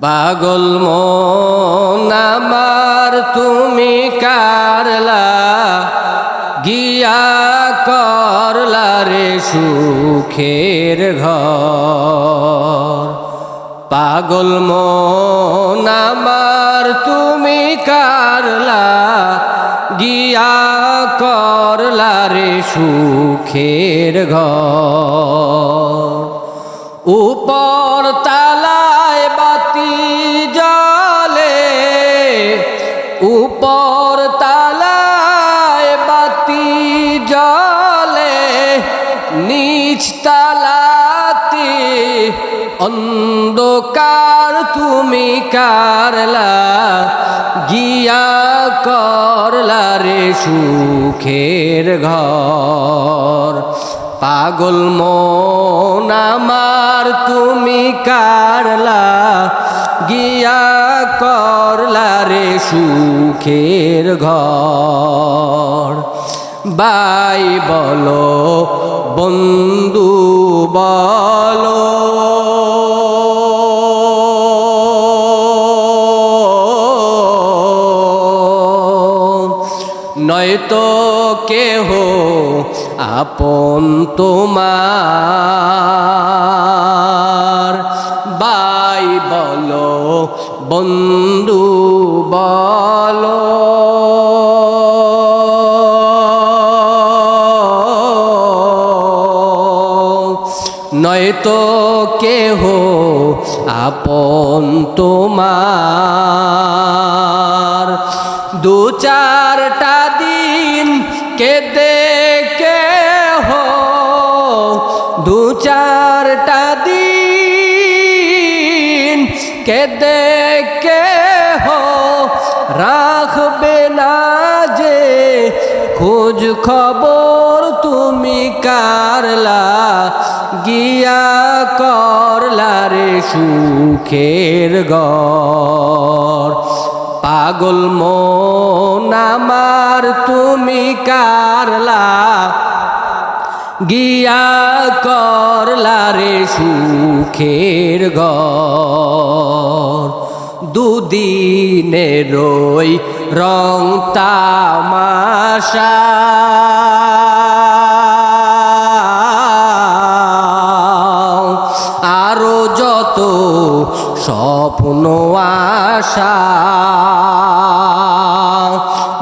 পাগল আমার, তুমি কারলা, গিয়া করলা রে সুখের ঘর। পাগল আমার, তুমি কারলা, গিয়া করলা রে সুখের ঘর। উপর তালায় তালাতে অন্ধকার তুমি কারলা, গিয়া করলা রে সুখের ঘর। পাগল মন আমার তুমি কারলা, গিয়া করলা রে সুখের ঘর। বাই বলো, বন্ধু বলো। নয়তো কেহ আপন তোমার। বাই বলো বন্ধু বলো নয়তো কেহ আপন তোমার। দু চারটা দিন কেদে কে হো দু চারটা দিন কেদে কে হো রাখবে না যে খোঁজ খবর তুমি কারলা গিয়া করলা রে সুখের গর পাগল মন তুমি কারলা। গিয়া করলা রে সুখের ঘর দুদিনে রই রং তামাশা। স্বপ্ন, আশা।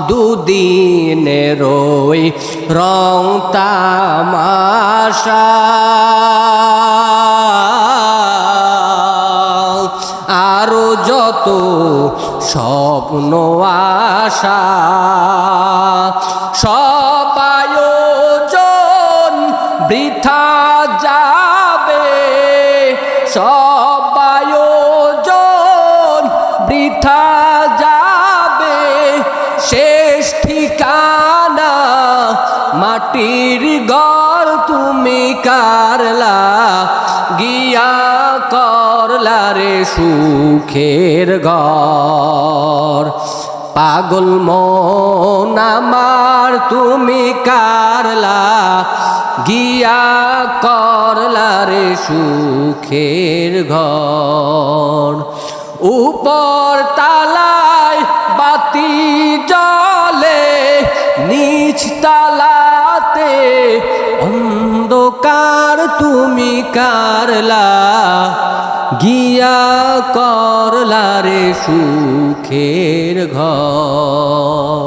দুদিনে রই রং তামাশা। আরও যত স্বপ্ন, আশা। সব আয়োজন বৃথা যাবে। সব মাটির ঘর তুমি কারলা, গিয়া করলা রে সুখের ঘর। পাগল মন আমার তুমি কারলা, গিয়া করলা রে সুখের ঘর। উপর তালায় বাতি জলে অন্ধকার তুমি কারলা? গিয়া করলা রে সুখের ঘর।